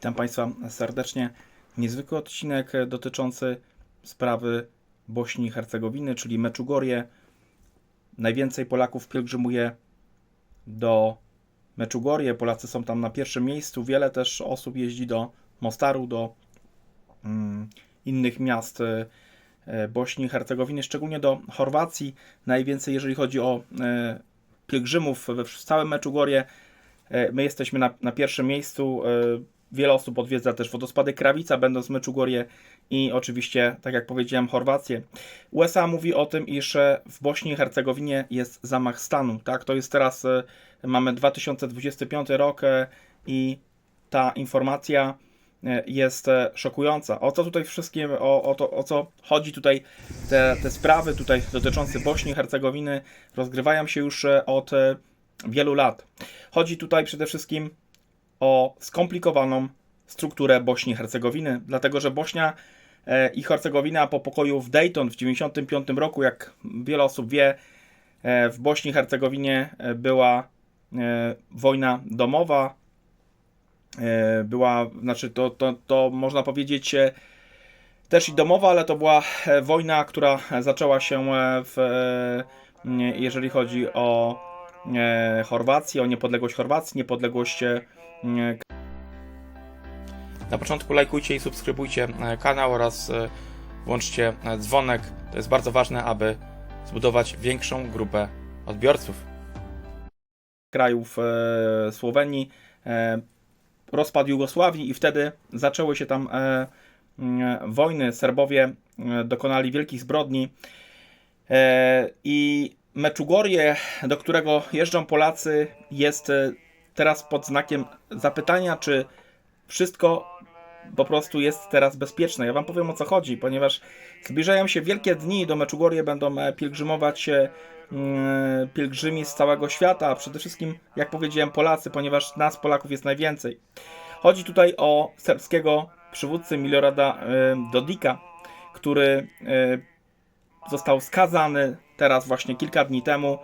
Witam Państwa serdecznie. Niezwykły odcinek dotyczący sprawy Bośni i Hercegowiny, czyli Meczugorje. Najwięcej Polaków pielgrzymuje do Meczugorje. Polacy są tam na pierwszym miejscu. Wiele też osób jeździ do Mostaru, do mm, innych miast e, Bośni i Hercegowiny, szczególnie do Chorwacji. Najwięcej, jeżeli chodzi o e, pielgrzymów we w całym Meczugorje. E, My jesteśmy na, na pierwszym miejscu. Wiele osób odwiedza też wodospady Krawica, będąc w Meczugorje i oczywiście, tak jak powiedziałem, Chorwację. USA mówi o tym, iż e, w Bośni i Hercegowinie jest zamach stanu. Tak, to jest teraz, e, mamy 2025 rok e, i ta informacja jest szokująca. O co tutaj wszystkim, o, o, to, o co chodzi tutaj, te, te sprawy tutaj dotyczące Bośni i Hercegowiny rozgrywają się już od wielu lat. Chodzi tutaj przede wszystkim o skomplikowaną strukturę Bośni i Hercegowiny, dlatego że Bośnia e, i Hercegowina po pokoju w Dayton w 1995 roku, jak wiele osób wie, e, w Bośni i Hercegowinie e, była wojna domowa, była, znaczy to, to, to można powiedzieć też i domowa, ale to była wojna, która zaczęła się w, jeżeli chodzi o Chorwację, o niepodległość Chorwacji, niepodległość nie, na początku lajkujcie i subskrybujcie e, kanał oraz e, włączcie e, dzwonek. To jest bardzo ważne, aby zbudować większą grupę odbiorców. Krajów Słowenii, rozpad Jugosławii i wtedy zaczęły się tam wojny. Serbowie dokonali wielkich zbrodni i Meczugorje, do którego jeżdżą Polacy, jest teraz pod znakiem zapytania, czy wszystko po prostu jest teraz bezpieczne. Ja Wam powiem o co chodzi, ponieważ zbliżają się wielkie dni, do Meczugorje będą e, pielgrzymować e, mm, pielgrzymi z całego świata, a przede wszystkim, jak powiedziałem, Polacy, ponieważ nas Polaków jest najwięcej. Chodzi tutaj o serbskiego przywódcę Milorada e, Dodika, który e, został skazany teraz właśnie kilka dni temu,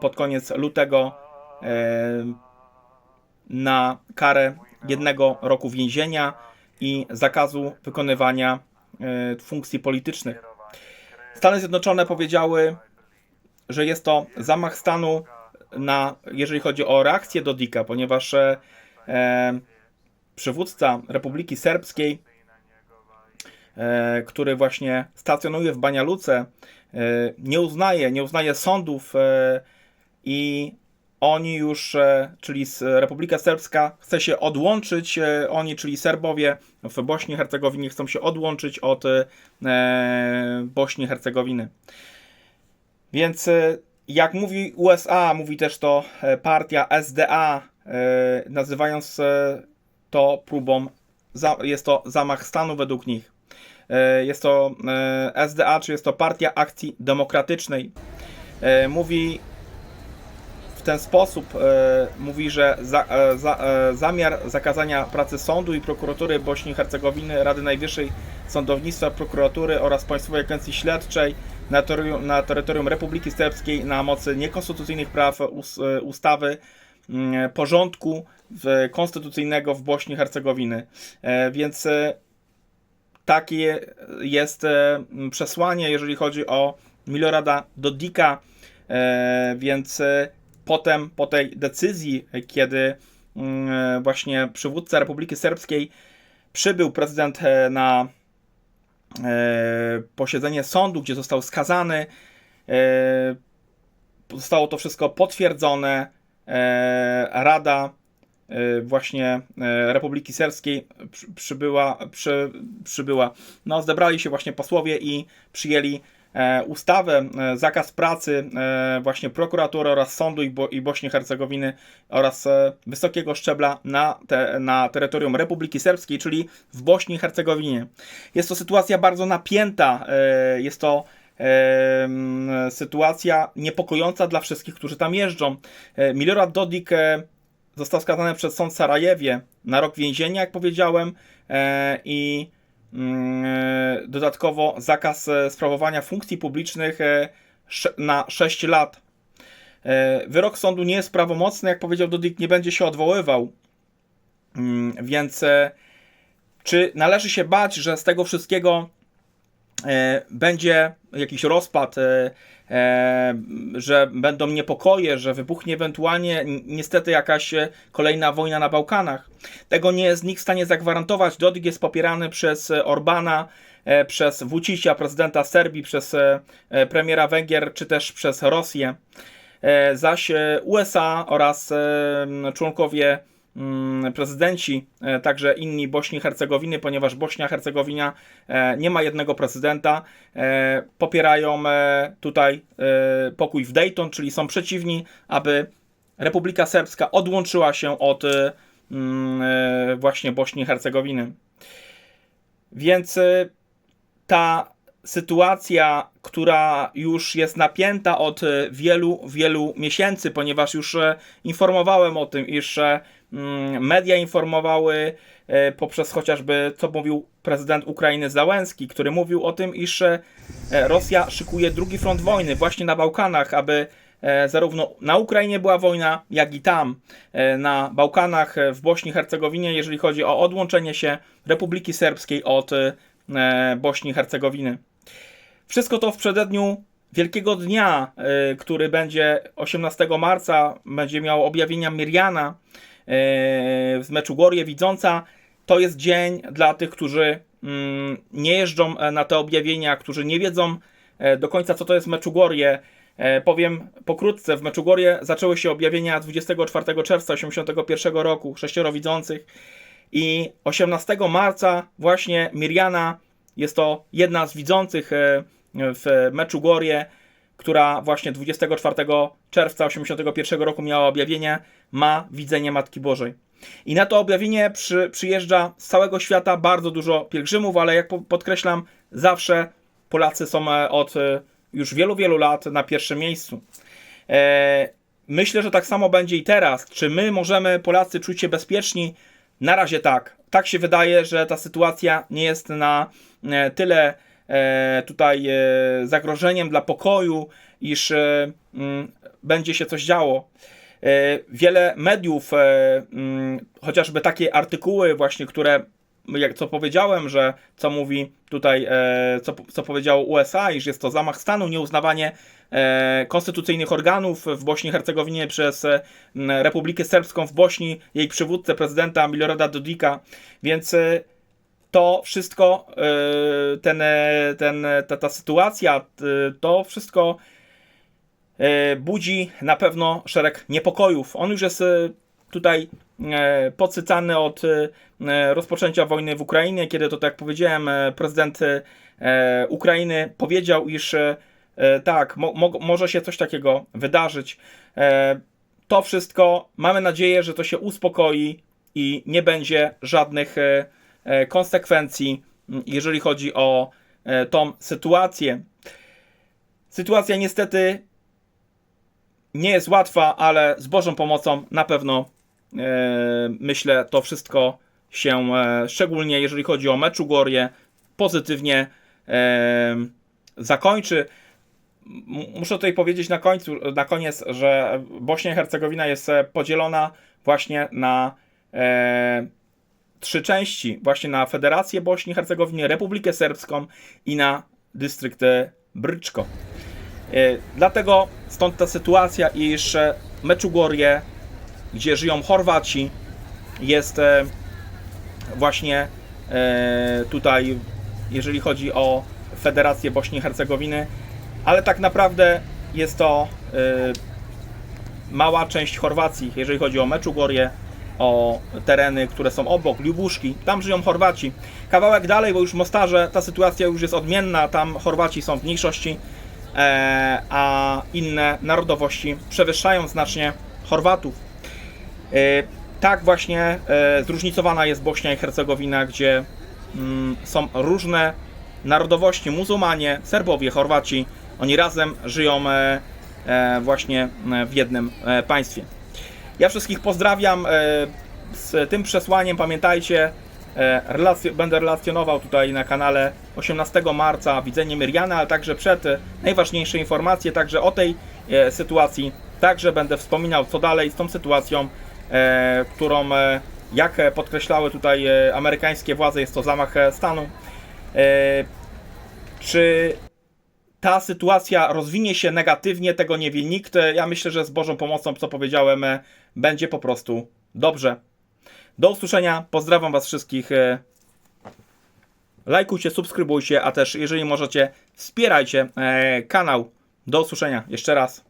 pod koniec lutego, na karę jednego roku więzienia i zakazu wykonywania e, funkcji politycznych. Stany Zjednoczone powiedziały, że jest to zamach stanu na, jeżeli chodzi o reakcję Dodika, ponieważ e, e, przywódca Republiki Serbskiej, e, który właśnie stacjonuje w Banialuce, e, nie uznaje, nie uznaje sądów e, i oni już, e, czyli Republika Serbska chce się odłączyć, e, oni, czyli Serbowie w Bośni i Hercegowinie chcą się odłączyć od e, Bośni i Hercegowiny. Więc jak mówi USA, mówi też to partia SDA, nazywając to próbą, jest to zamach stanu według nich. Jest to SDA, czy jest to Partia Akcji Demokratycznej. Mówi ten sposób, e, mówi, że za, e, za, e, zamiar zakazania pracy sądu i prokuratury Bośni i Hercegowiny, Rady Najwyższej Sądownictwa, prokuratury oraz Państwowej Agencji Śledczej na terytorium, na terytorium Republiki Serbskiej na mocy niekonstytucyjnych praw us, ustawy mm, porządku konstytucyjnego w Bośni i Hercegowiny. Więc takie jest przesłanie, jeżeli chodzi o Milorada Dodika, więc potem po tej decyzji, kiedy mm, e, właśnie przywódca Republiki Serbskiej przybył prezydent e, na e, posiedzenie sądu, gdzie został skazany, zostało to wszystko potwierdzone. Rada właśnie Republiki Serbskiej przy- przybyła, przy, przybyła. No, zebrali się właśnie posłowie i przyjęli ustawę, e, zakaz pracy e, właśnie prokuratury oraz sądu i, Bo, i Bośni i Hercegowiny oraz e, wysokiego szczebla na, te, na terytorium Republiki Serbskiej, czyli w Bośni i Hercegowinie. Jest to sytuacja bardzo napięta, e, jest to e, sytuacja niepokojąca dla wszystkich, którzy tam jeżdżą. E, Milorad Dodik e, został skazany przez sąd w Sarajewie na rok więzienia, jak powiedziałem, e, i e, dodatkowo zakaz e, sprawowania funkcji publicznych e, na 6 lat. E, Wyrok sądu nie jest prawomocny, jak powiedział Dodik, nie będzie się odwoływał. Mm, Więc e, czy należy się bać, że z tego wszystkiego e, będzie jakiś rozpad, e, e, że będą niepokoje, że wybuchnie ewentualnie niestety jakaś e, kolejna wojna na Bałkanach. Tego nie jest nikt w stanie zagwarantować. Dodik jest popierany przez e, Orbana, e, przez Vucicia, prezydenta Serbii, przez e, e, premiera Węgier, czy też przez Rosję. E, Zaś e, USA oraz e, członkowie prezydenci, e, także inni Bośni i Hercegowiny, ponieważ Bośnia Hercegowina e, nie ma jednego prezydenta, e, popierają tutaj pokój w Dayton, czyli są przeciwni, aby Republika Serbska odłączyła się od mm, właśnie Bośni i Hercegowiny. Więc ta sytuacja, która już jest napięta od wielu, wielu miesięcy, ponieważ już informowałem o tym, iż mm, media informowały e, poprzez chociażby, co mówił prezydent Ukrainy Załęski, który mówił o tym, iż e, Rosja szykuje drugi front wojny właśnie na Bałkanach, aby e, zarówno na Ukrainie była wojna, jak i tam, na Bałkanach, w Bośni i Hercegowinie, jeżeli chodzi o odłączenie się Republiki Serbskiej od Bośni i Hercegowiny. Wszystko to w przededniu Wielkiego Dnia, który będzie 18 marca, będzie miał objawienia Miriana y, z meczu Gorje Widząca. To jest dzień dla tych, którzy mm, nie jeżdżą e, na te objawienia, którzy nie wiedzą e, do końca, co to jest Meczugorje. E, Powiem pokrótce, w Meczugorje zaczęły się objawienia 24 czerwca 1981 roku, sześcioro widzących. I 18 marca właśnie Miriana jest to jedna z widzących e, w meczu Gorje, która właśnie 24 czerwca 1981 roku miała objawienie, ma widzenie Matki Bożej. I na to objawienie przy, przyjeżdża z całego świata bardzo dużo pielgrzymów, ale jak po- podkreślam, zawsze Polacy są e, od e, już wielu, wielu lat na pierwszym miejscu. E, Myślę, że tak samo będzie i teraz. Czy my możemy, Polacy, czuć się bezpieczni? Na razie tak. Tak się wydaje, że ta sytuacja nie jest na tyle tutaj zagrożeniem dla pokoju, iż będzie się coś działo. E, Wiele mediów, e, mm, chociażby takie artykuły właśnie, które jak co powiedziałem, że co mówi tutaj, e, co, co powiedziało USA, iż jest to zamach stanu, nieuznawanie konstytucyjnych organów w Bośni i Hercegowinie przez Republikę Serbską w Bośni, jej przywódcę, prezydenta Milorada Dodika, więc to wszystko, ten, ten, ta, ta sytuacja, to wszystko budzi na pewno szereg niepokojów. On już jest e, tutaj e, podsycany od e, rozpoczęcia wojny w Ukrainie, kiedy to, tak jak powiedziałem, e, prezydent e, Ukrainy powiedział, iż e, e, tak, mo, mo, może się coś takiego wydarzyć. E, To wszystko, mamy nadzieję, że to się uspokoi i nie będzie żadnych e, e, konsekwencji, jeżeli chodzi o e, tą sytuację. Sytuacja niestety nie jest łatwa, ale z Bożą pomocą na pewno e, myślę to wszystko się, e, szczególnie jeżeli chodzi o Meczugorje, pozytywnie e, zakończy. Muszę tutaj powiedzieć na końcu, na koniec, że Bośnia i Hercegowina jest podzielona właśnie na trzy części, właśnie na Federację Bośni i Hercegowiny, Republikę Serbską i na dystrykt Bryczko. E, Dlatego stąd ta sytuacja, iż e, Meczugorje, gdzie żyją Chorwaci, jest e, właśnie tutaj, jeżeli chodzi o Federację Bośni i Hercegowiny, ale tak naprawdę jest to mała część Chorwacji, jeżeli chodzi o Meczugorje, o tereny, które są obok, Lubuszki, tam żyją Chorwaci. Kawałek dalej, bo już w Mostarze ta sytuacja już jest odmienna, tam Chorwaci są w mniejszości, a inne narodowości przewyższają znacznie Chorwatów. E, tak właśnie e, zróżnicowana jest Bośnia i Hercegowina, gdzie mm, są różne narodowości, muzułmanie, Serbowie, Chorwaci, oni razem żyją e, e, właśnie e, w jednym e, państwie. Ja wszystkich pozdrawiam e, z tym przesłaniem. Pamiętajcie, e, relac- będę relacjonował tutaj na kanale 18 marca widzenie Myriana, ale także przed e, najważniejsze informacje, także o tej e, sytuacji. Także będę wspominał, co dalej z tą sytuacją, którą Jak podkreślały tutaj amerykańskie władze, jest to zamach stanu. Czy ta sytuacja rozwinie się negatywnie, tego nie wie nikt. Ja myślę, że z Bożą pomocą, co powiedziałem, będzie po prostu dobrze. Do usłyszenia, pozdrawiam Was wszystkich. e, Lajkujcie, subskrybujcie, a też jeżeli możecie, wspierajcie e, kanał. Do usłyszenia jeszcze raz.